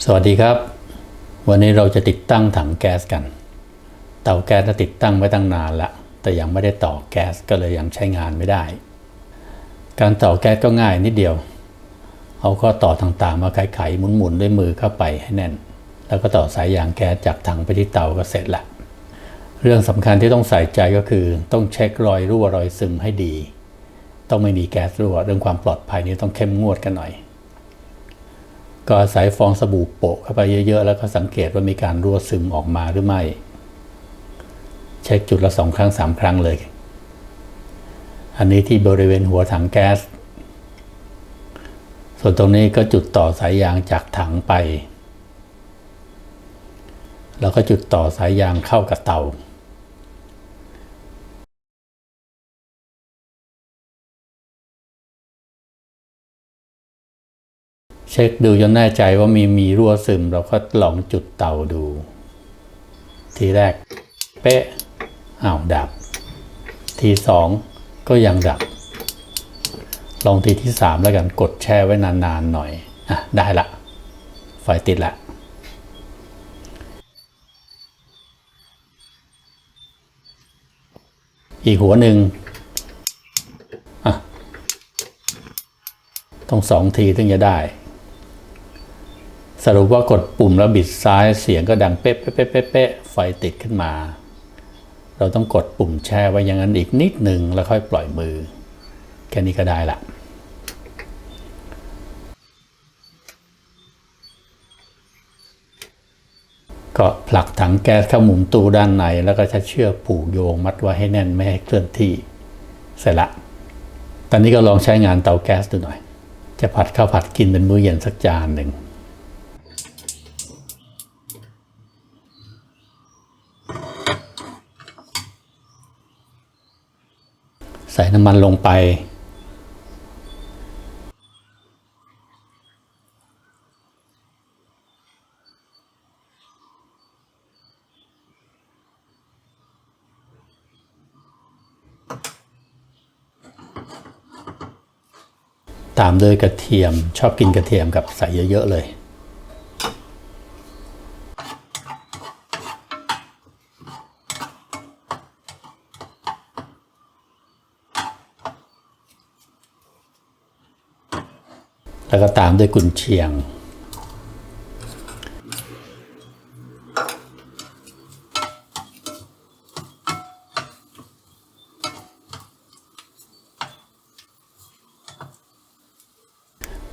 สวัสดีครับ วันนี้เราจะติดตั้งถังแก๊สกัน เตาแก๊สน่ติดตั้งไว้ตั้งนานละ แต่ยังไม่ได้ต่อแก๊สก็เลยยังใช้งานไม่ได้ การต่อแก๊สก็ง่ายนิดเดียว เอาข้อต่อต่างๆมาไขๆหมุนๆด้วยมือเข้าไปให้แน่น แล้วก็ต่อสายยางแก๊สจากถังไปที่เตาก็เสร็จละเรื่องสำคัญที่ต้องใส่ใจก็คือ ต้องเช็ครอยรั่วรอยซึมให้ดี ต้องไม่มีแก๊สรั่วเรื่องความปลอดภัยนี้ต้องเข้มงวดกันหน่อย ก็อาศัยฟองสบู่โปะเข้าไปเยอะ ๆ แล้วก็สังเกตว่ามีการรั่วซึมออกมาหรือไม่ เช็คจุดละสองครั้งสามครั้งเลย อันนี้ที่บริเวณหัวถังแก๊ส ส่วนตรงนี้ก็จุดต่อสายยางจากถังไป แล้วก็จุดต่อสายยางเข้ากับเตา เช็คดูจนแน่ใจว่ามีมีรั่วซึม เราก็ลองจุดเตาดู ทีแรก เป๊ะอ้าวดับ ทีสองก็ยังดับ ลองทีที่สามแล้วกันกดแช่ไว้นานๆหน่อยอะได้ละไฟติดละอีกหัวหนึ่งอะต้องสองทีถึงจะได้ สรุปว่ากดปุ่มแล้วบิดซ้ายเสียงก็ดังเป๊ะเป๊ะเป๊ะเป๊ะเป๊ะไฟติดขึ้นมา เราต้องกดปุ่มแช่ไว้อย่างนั้นอีกนิดหนึ่งแล้วค่อยปล่อยมือ แค่นี้ก็ได้ละก็ผลักถังแก๊สเข้ามุมตู้ด้านใน แล้วก็ใช้เชือกผูกโยงมัดไว้ให้แน่นไม่ให้เคลื่อนที่ เสร็จละ ตอนนี้ก็ลองใช้งานเตาแก๊สดูหน่อย จะผัดข้าวผัดกินเป็นมื้อเย็นสักจานหนึ่ง ใส่น้ำมันลงไป ตามด้วยกระเทียมชอบกินกระเทียมกับใส่เยอะ ๆ เลย แล้วก็ตามด้วยกุนเชียง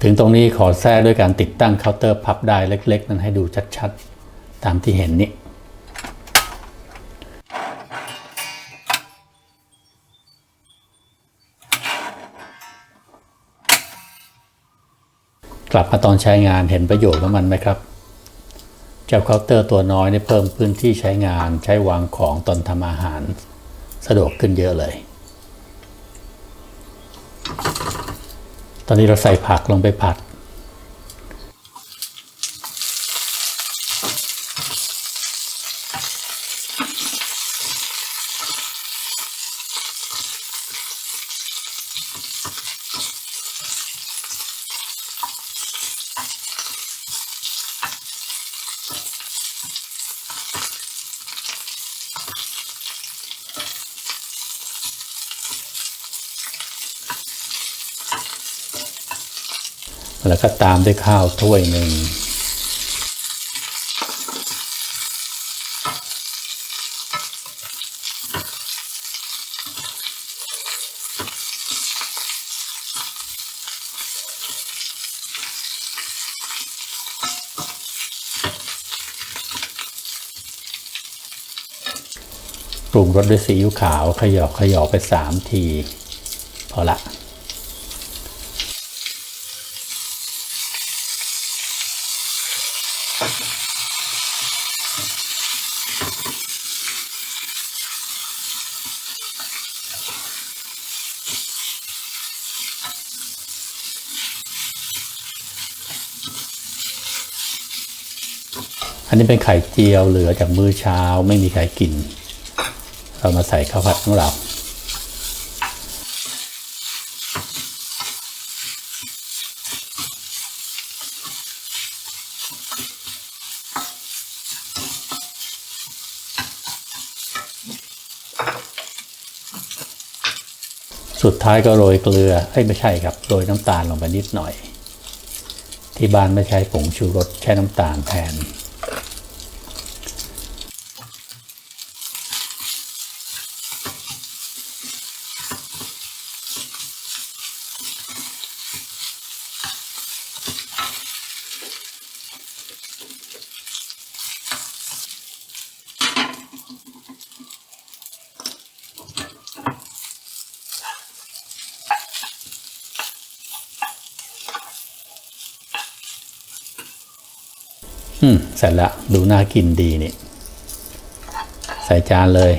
ถึงตรงนี้ขอแทรกด้วยการติดตั้งเคาน์เตอร์พับได้เล็ก ๆ นั้นให้ดูชัดๆ ตามที่เห็นนี้ กลับมาตอนใช้งานเห็นประโยชน์ของมันไหมครับ เจ้าเคาน์เตอร์ตัวน้อยเนี่ยเพิ่มพื้นที่ใช้งานใช้วางของตอนทำอาหาร สะดวกขึ้นเยอะเลย ตอนนี้เราใส่ผักลงไปผัด แล้วก็ตามด้วยข้าวถ้วยหนึ่งปรุงรสด้วยซีอิ๊วขาวขยอกขยอกไปสามที พอละ อันนี้เป็นไข่เจียวเหลือจากมื้อเช้าไม่มีไข่กิน เรามาใส่ข้าวผัดของเราสุดท้ายก็โรยเกลือเอ้ไม่ใช่ครับ โรยน้ำตาลลงไปนิดหน่อย ที่บ้านไม่ใช้ผงชูรสใช้น้ำตาลแทน อืมเสร็จแล้วดูน่ากินดีนี่ ใส่จานเลย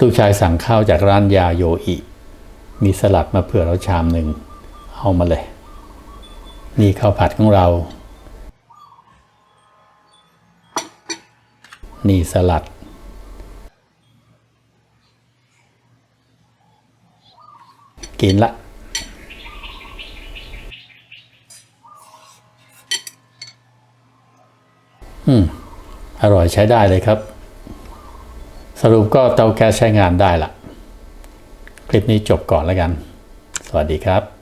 ลูกชายสั่งข้าวจากร้านยาโยอิ มีสลัดมาเผื่อเราชามหนึ่ง เอามาเลย นี่ข้าวผัดของเรา นี่สลัด กินละอืม อร่อยใช้ได้เลยครับ สรุปก็เตาแก๊สใช้งานได้ละ คลิปนี้จบก่อนแล้วกัน สวัสดีครับ